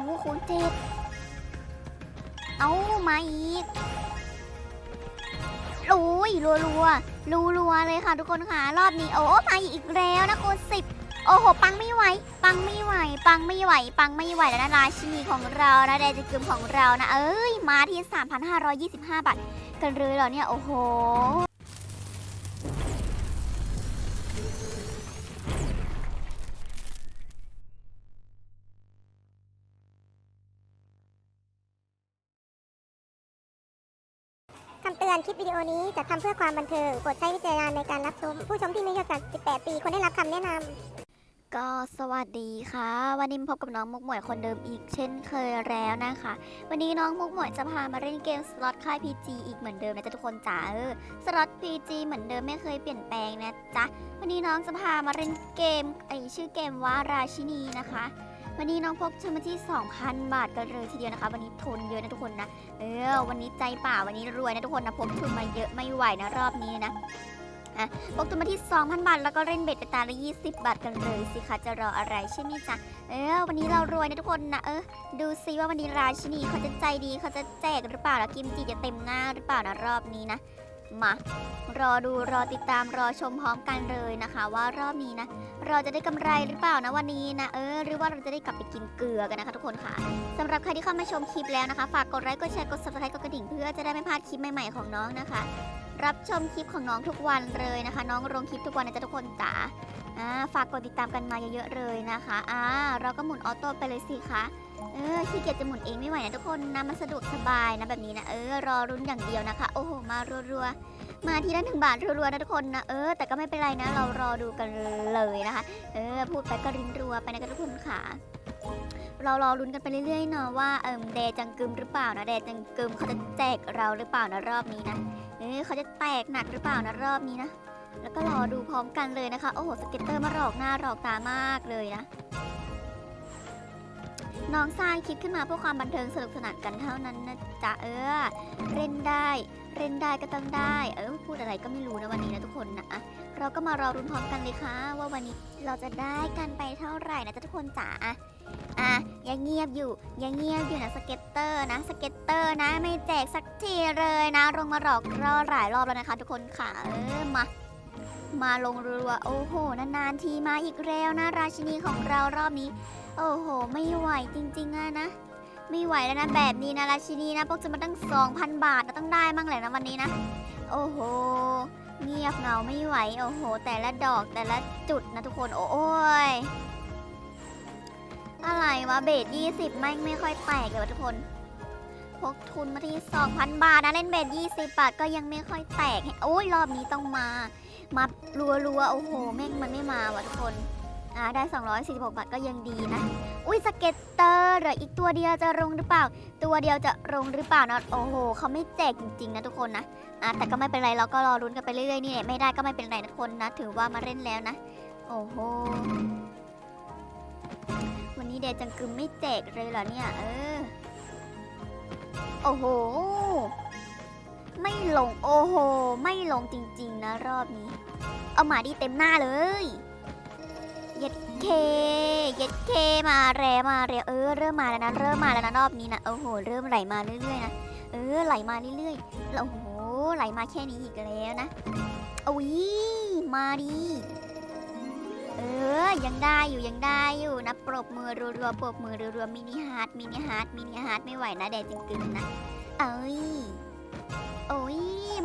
เอาคูณเจ็ดเอามาอีกลุยรัวรัวรัวรัวๆเลยค่ะทุกคนค่ะ รอบนี้โอ้มาอีกแล้วนะคูณสิบโอ้โห ปังไม่ไหว ปังไม่ไหว ปังไม่ไหว ปังไม่ไหวแล้วนะราชินีของเรานะแดจิกึมของเรานะ เอ้ย มาที่ 3,525 บาท กันเลยเหรอเนี่ย โอ้โห ลิปวิดีโอนี้จะทำเพื่อความบันเทิงโปรดใช้วิจารณญาณในการรับชม ผู้ชมที่มีอายุต่ำกว่า18 ปีควรได้รับคำแนะนำ ก็สวัสดีค่ะ วันนี้พบกับน้องมุกหมวยคนเดิมอีกเช่นเคยแล้วนะคะ วันนี้น้องมุกหมวยจะพามาเล่นเกมสล็อตค่าย PG อีกเหมือนเดิมนะจ๊ะทุกคนจ๋าเออสล็อต PG เหมือนเดิมไม่เคยเปลี่ยนแปลงนะจ๊ะวันนี้น้องจะพามาเล่นเกมไอชื่อเกมว่าราชินีนะคะ วันนี้น้องพกทุนมาที่ 2,000 บาทกันเลยทีเดียวนะคะ วันนี้ทุนเยอะนะทุกคนนะเออวันนี้ใจป่าวันนี้รวยนะทุกคนนะพกทุนมาเยอะไม่ไหวนะรอบนี้นะ พกตัวมาที่ 2,000 บาท แล้วก็เล่นเบ็ดไปตาละ 20 บาทกันเลยสิคะจะรออะไรใช่ไหมจ๊ะ เออ วันนี้เรารวยนะทุกคนนะเออ ดูซิว่าวันนี้ราชินีเขาจะใจดีเขาจะแจกหรือเปล่าแล้วกิมจิจะเต็มหน้าหรือเปล่านะรอบนี้นะ มารอดูรอติดตามรอชมพร้อมกันเลยนะคะ ว่ารอบนี้นะ เราจะได้กำไรหรือเปล่านะวันนี้นะเออหรือว่าเราจะได้กลับไปกินเกลือกันนะคะทุกคนค่ะสำหรับใครที่เข้ามาชมคลิปแล้วนะคะ ฝากกดไลค์กดแชร์กด subscribe กดกระดิ่งเพื่อจะได้ไม่พลาดคลิปใหม่ๆของน้องนะคะ รับชมคลิปของน้องทุกวันเลยนะคะ น้องลงคลิปทุกวันนะจ๊ะทุกคนจ๋าอ่าฝากกดติดตามกันมาเยอะๆเลยนะคะอ่าเราก็หมุนออโต้ไปเลยสิคะเออขี้เกียจจะหมุนเองไม่ไหวนะทุกคนนะมันสะดวกสบายนะแบบนี้นะเออรอรุ้นอย่างเดียวนะคะ โอ้โหมารัวๆมาทีละหนึ่งบาทรัวๆนะทุกคนนะเออแต่ก็ไม่เป็นไรนะ เรารอดูกันเลยนะคะ เออพูดไปก็รินรัวไปนะทุกคนค่ะเรารอลุ้นกันไปเรื่อยๆเนาะว่าเอิมแดจังกึมหรือเปล่านะแดจังกึมเขาจะแจกเราหรือเปล่านะรอบนี้นะ เอ๊เขาจะแตกหนักหรือเปล่านะรอบนี้นะ แล้วก็รอดูพร้อมกันเลยนะคะ โอ้โห สเก็ตเตอร์มาหลอกหน้าหลอกตามากเลยนะ น้องสร้างคิดขึ้นมาเพื่อความบันเทิงสนุกสนานกันเท่านั้นนะจ๊ะเออเล่นได้เล่นได้ก็ต้องได้ เออพูดอะไรก็ไม่รู้นะวันนี้นะทุกคนนะเราก็มารอรุนพร้อมกันเลยค่ะ ว่าวันนี้เราจะได้กันไปเท่าไหร่นะจ๊ะทุกคนจ๋าอะอะยังเงียบอยู่ยังเงียบอยู่นะสเก็ตเตอร์นะสเก็ตเตอร์นะไม่แจกสักทีเลยนะลงมาหลอกรอหลายรอบแล้วนะคะ ทุกคนค่ะเออมามาลงรัวโอ้โหนานๆทีมาอีกแล้วนะ ราชินีของเรารอบนี้ โอ้โห ไม่ไหวจริงๆอะนะ ไม่ไหวแล้วนะแบบนี้นะราชินีนะพวกจะมาตั้ง 2,000 บาทนะต้องได้มั่งแหละนะวันนี้นะ โอ้โห เงียบเหงาไม่ไหว โอ้โห แต่ละดอกแต่ละจุดนะทุกคน โอ้ย อะไรวะเบส20ไม่งไม่ค่อยแตกเลยวะทุกคน พกทุนมาที่ 2,000 บาทนะเล่นเบส20บาทก็ยังไม่ค่อยแตกโอ้ยรอบนี้ต้องมา มารัวๆโอ้โหแม่งมันไม่มาว่ะทุกคน อ่าได้ 246 บาทก็ยังดีนะ อุ้ยสเก็ตเตอร์เหลืออีกตัวเดียวจะลงหรือเปล่า ตัวเดียวจะลงหรือเปล่านะโอ้โหเขาไม่แจกจริงๆนะทุกคนนะอะแต่ก็ไม่เป็นไรเราก็รอรุ้นกันไปเรื่อยๆนี่แหละไม่ได้ก็ไม่เป็นไรนะทุกคนนะ ถือว่ามาเล่นแล้วนะ โอ้โหวันนี้เดจังกึมไม่แจกเลยเหรอเนี่ยเออโอ้โห ไม่ลงโอ้โห ไม่ลงจริงๆนะรอบนี้ เอาหมาดีเต็มหน้าเลย ย็ดเคย็ดเคมาแรมาแรเออเริ่มมาแล้วนะเริ่มมาแล้วนะรอบนี้นะโอ้โหเริ่มไหลมาเรื่อยๆนะเออไหลมาเรื่อยๆแล้วโอ้โหไหลมาแค่นี้อีกแล้วนะอุ้ยมาดิเออยังได้อยู่ยังได้อยู่นะปรบมือรัวๆปรบมือรัวๆมินิฮาร์ดมินิฮาร์ดมินิฮาร์ดไม่ไหวนะแดดจริงๆนะเอ้ย โอ้ย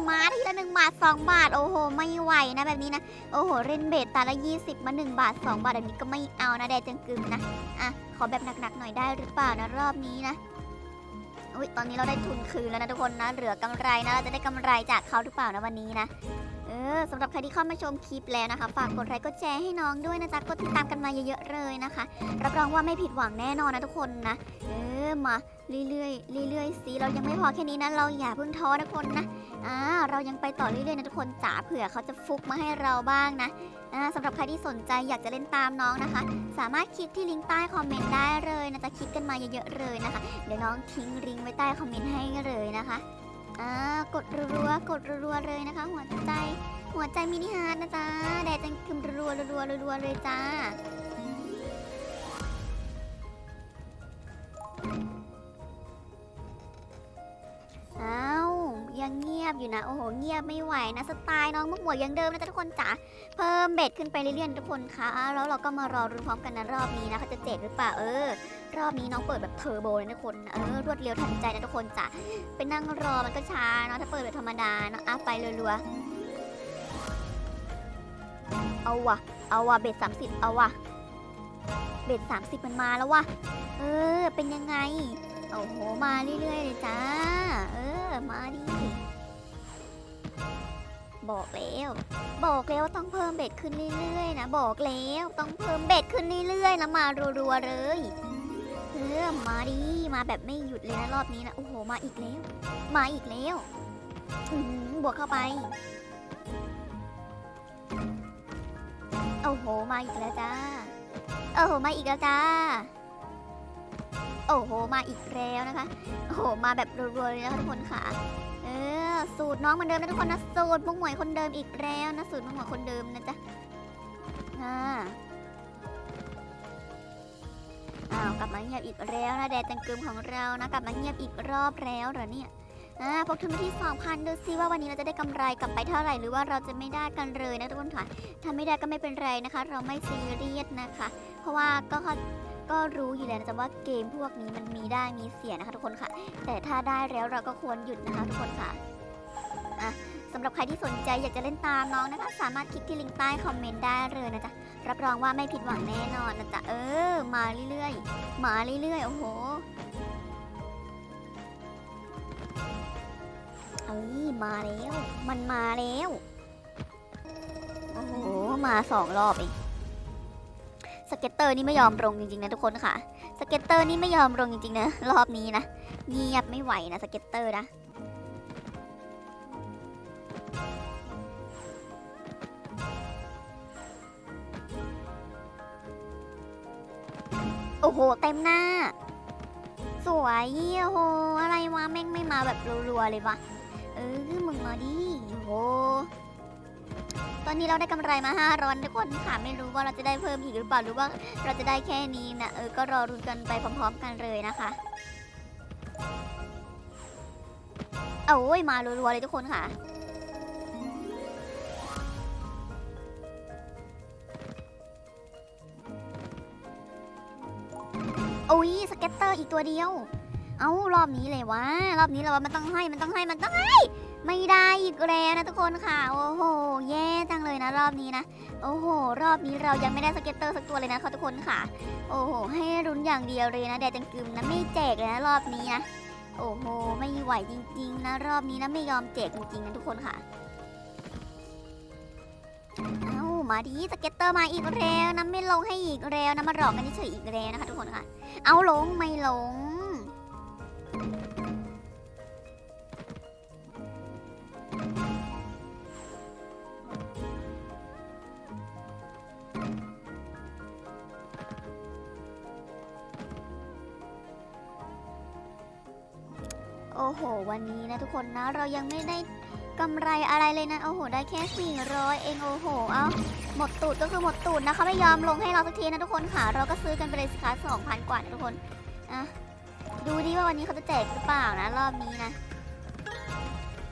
มาทีละหนึ่งบาทสองบาท โอ้โห ไม่ไหวนะแบบนี้นะ โอ้โห เรนเบทตาละ20มา1บาท2บาทแบบนี้ก็ไม่เอานะแดดจังกึมนะ อะ ขอแบบหนักๆหน่อยได้หรือเปล่านะรอบนี้นะอุ้ยตอนนี้เราได้ทุนคืนแล้วนะทุกคนนะ เหลือกำไรนะ เราจะได้กำไรจากเขาหรือเปล่านะวันนี้นะ เออสำหรับใครที่เข้ามาชมคลิปแล้วนะคะ ฝากกดไลค์กดแชร์ให้น้องด้วยนะจ๊ะ กดติดตามกันมาเยอะๆเลยนะคะ รับรองว่าไม่ผิดหวังแน่นอนนะทุกคนนะ เออ มา เรื่อยๆเรื่อยๆสิเรายังไม่พอแค่นี้นะเราอย่าเพิ่งท้อนะทุกคนนะอ่าเรายังไปต่อเรื่อยๆนะทุกคนจ๋าเผื่อเขาจะฟุกมาให้เราบ้างนะอ่าสำหรับใครที่สนใจอยากจะเล่นตามน้องนะคะ สามารถคลิกที่ลิงก์ใต้คอมเมนต์ได้เลยนะจะคลิกกันมาเยอะๆเลยนะคะ เดี๋ยวน้องทิ้งลิงก์ไว้ใต้คอมเมนต์ให้เลยนะคะอ่ากดรัวๆกดรัวๆเลยนะคะ หัวใจหัวใจมินิฮาร์ดนะจ๊ะแดดจังกึมรัวๆรัวๆรัวๆเลยจ้า อยู่นะ โอ้โห เงียบไม่ไหวนะ สไตล์น้องมุกหมวยยังเดิมนะจ๊ะทุกคนจ๋า เพิ่มเบ็ดขึ้นไปเรื่อยๆทุกคนคะแล้วเราก็มารอรุ้นพร้อมกันนะรอบนี้นะเขาจะเจ็บหรือเปล่า เออ รอบนี้น้องเปิดแบบเทอร์โบเลยนะทุกคน เออ รวดเร็วทันใจนะทุกคนจ๋า ไปนั่งรอมันก็ช้าเนาะ ถ้าเปิดแบบธรรมดาเนาะอะไปรัวๆ เอาว่ะเอาว่ะเบ็ดสามสิบเอาว่ะเบ็ดสามสิบมันมาแล้วว่ะเออ เป็นยังไงโอ้โห มาเรื่อยๆเลยจ้า เออ มาดิ บอกแล้ว บอกแล้วว่าต้องเพิ่มเบ็ดขึ้นเรื่อยๆนะบอกแล้วต้องเพิ่มเบ็ดขึ้นเรื่อยๆแล้วมารัวๆเลยเออมาดิมาแบบไม่หยุดเลยนะรอบนี้นะโอ้โหมาอีกแล้ว มาอีกแล้วอืบวกเข้าไปโอ้โหมาอีกแล้วจ้าโอ้โหมาอีกแล้วจ้าโอ้โหมาอีกแล้วนะคะโอ้โหมาแบบรัวๆเลยนะคะทุกคนค่ะ เออ สูตรน้องเหมือนเดิมนะทุกคนนะสูตรมุกหมวยคนเดิมอีกแล้วนะสูตรมุกหมวยคนเดิมนะจ๊ะอ่าอ้าวกลับมาเงียบอีกแล้วนะแดดจังกึมของเรานะกลับมาเงียบอีกรอบแล้วเหรอเนี่ยอ่าพกทุนที่2,000ดูซิว่าวันนี้เราจะได้กำไรกลับไปเท่าไหร่หรือว่าเราจะไม่ได้กันเลยนะทุกคนค่ะถ้าไม่ได้ก็ไม่เป็นไรนะคะ เราไม่ซีเรียสนะคะ เพราะว่าก็เขาก็รู้อยู่แล้วนะจ๊ะว่าเกมพวกนี้มันมีได้มีเสียนะคะทุกคนค่ะ แต่ถ้าได้แล้วเราก็ควรหยุดนะคะทุกคนค่ะ อะสำหรับใครที่สนใจอยากจะเล่นตามน้องนะคะ สามารถคลิกที่ลิงก์ใต้คอมเมนต์ได้เลยนะจ๊ะ รับรองว่าไม่ผิดหวังแน่นอนนะจ๊ะ เออ มาเรื่อยๆ มาเรื่อยๆ โอ้โหเอ้ยมาแล้ว มันมาแล้ว โอ้โห มาสองรอบเองสเก็ตเตอร์นี่ไม่ยอมลงจริงๆนะทุกคนค่ะ สเก็ตเตอร์นี่ไม่ยอมลงจริงๆนะรอบนี้นะเงียบไม่ไหวนะสเก็ตเตอร์นะ โอ้โห เต็มหน้า สวยโอ้โห อะไรวะแม่งไม่มาแบบรัวๆเลยวะ เออมึงมาดิโอ้โห ตอนนี้เราได้กำไรมา5ร้อนทุกคนค่ะไม่รู้ว่าเราจะได้เพิ่มอีกหรือเปล่าหรือว่าเราจะได้แค่นี้นะเออ ก็รอรุนกันไปพร้อมๆกันเลยนะคะเอาโอ้ยมารัวๆเลยทุกคนค่ะ เก็ตเตอร์อีกตัวเดียว เอ้ารอบนี้เลยวะ รอบนี้เราว่ามันต้องให้ มันต้องให้ มันต้องให้ ไม่ได้อีกแล้วนะทุกคนค่ะ โอ้โห แย่จังเลยนะรอบนี้นะ โอ้โห รอบนี้เรายังไม่ได้สเก็ตเตอร์สักตัวเลยนะคะทุกคนค่ะ โอ้โห ให้รุนอย่างเดียวเลยนะแดดจังกึมนะไม่แจกเลยนะรอบนี้นะ โอ้โห ไม่ไหวจริง ๆ นะรอบนี้นะไม่ยอมแจกจริงๆนะทุกคนค่ะ เอ้า มาดีสเก็ตเตอร์มาอีกแล้วนะไม่ลงให้อีกแล้วนะมาหลอกกันเฉยอีกแล้วนะคะทุกคนค่ะ เอาลงไม่ลง โอ้โห วันนี้นะทุกคนนะเรายังไม่ได้ กำไรอะไรเลยนะโอ้โห ได้แค่ 400 เองโอ้โห เอาหมดตูดก็คือหมดตูดนะคะ ไม่ยอมลงให้เราสักทีนะทุกคนค่ะ เราก็ซื้อกันไปเลยสิคะ2,000 กว่านะทุกคนอะดูดิว่าวันนี้เขาจะแจกหรือเปล่านะ รอบนี้นะ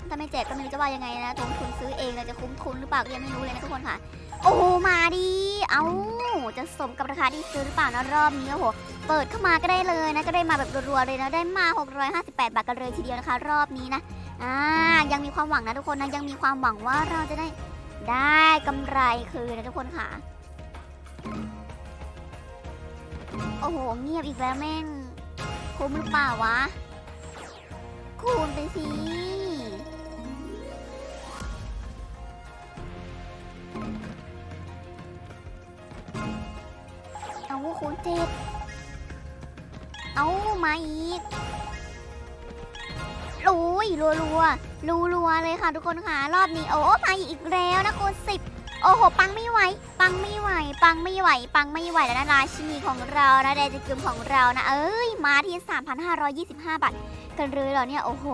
ถ้าไม่แจกก็ไม่รู้จะว่ายังไงนะลงทุนซื้อเองเราจะคุ้มทุนหรือเปล่าก็ยังไม่รู้เลยนะทุกคนค่ะ โอ้โห มาดิ เอาจะสมกับราคาที่ซื้อหรือเปล่านะรอบนี้โอ้โห เปิดเข้ามาก็ได้เลยนะ ก็ได้มาแบบรัวๆเลยนะ ได้มา 658 บาทกันเลยทีเดียวนะคะ รอบนี้นะ อ่ายังมีความหวังนะทุกคนนะยังมีความหวังว่าเราจะได้ได้กำไรคืนนะทุกคนค่ะ โอ้โห เงียบอีกแล้วแม่งคุ้มหรือเปล่าวะ คูณไปสิเอาคูณเจ็ดเอามาอีก โอ้ยรัวรัวรัวรัวๆเลยค่ะทุกคนค่ะรอบนี้โอ้มาอีกแล้วนะคูณสิบโอ้โหปังไม่ไหว ปังไม่ไหว ปังไม่ไหว ปังไม่ไหวแล้วนะราชินีของเรานะแดจิกึมของเรานะ เอ้ยมาที่ 3,525 บาทกันเลยเหรอเนี่ยโอ้โห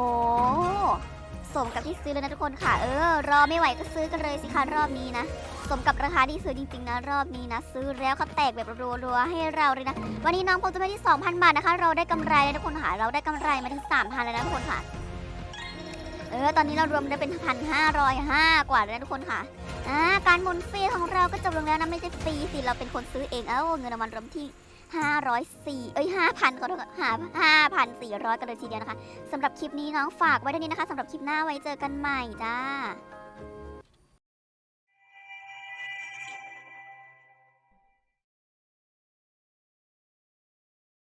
สมกับที่ซื้อเลยนะทุกคนค่ะ เออ รอไม่ไหวก็ซื้อกันเลยสิคะรอบนี้นะ สมกับราคาที่ซื้อจริงๆนะรอบนี้นะ ซื้อแล้วเขาแตกแบบรัวๆให้เราเลยนะ วันนี้น้องพบจะไปที่ 2,000 บาทนะคะ เราได้กำไรเลยทุกคนค่ะ เราได้กำไรมาที่3,000แล้วนะทุกคนค่ะ เออ ตอนนี้เรารวมได้เป็นพันห้าร้อยห้ากว่าแล้วทุกคนค่ะอ่าการหมุนฟรีของเราก็จบลงแล้วนะไม่ใช่ฟรีสิเราเป็นคนซื้อเองเอ้าเงินรางวัลรวมที่504เอ้ย5,000ก็เท่ากับ5,400 กันเลยทีเดียวนะคะสำหรับคลิปนี้น้องฝากไว้เท่านี้นะคะสำหรับคลิปหน้าไว้เจอกันใหม่จ้า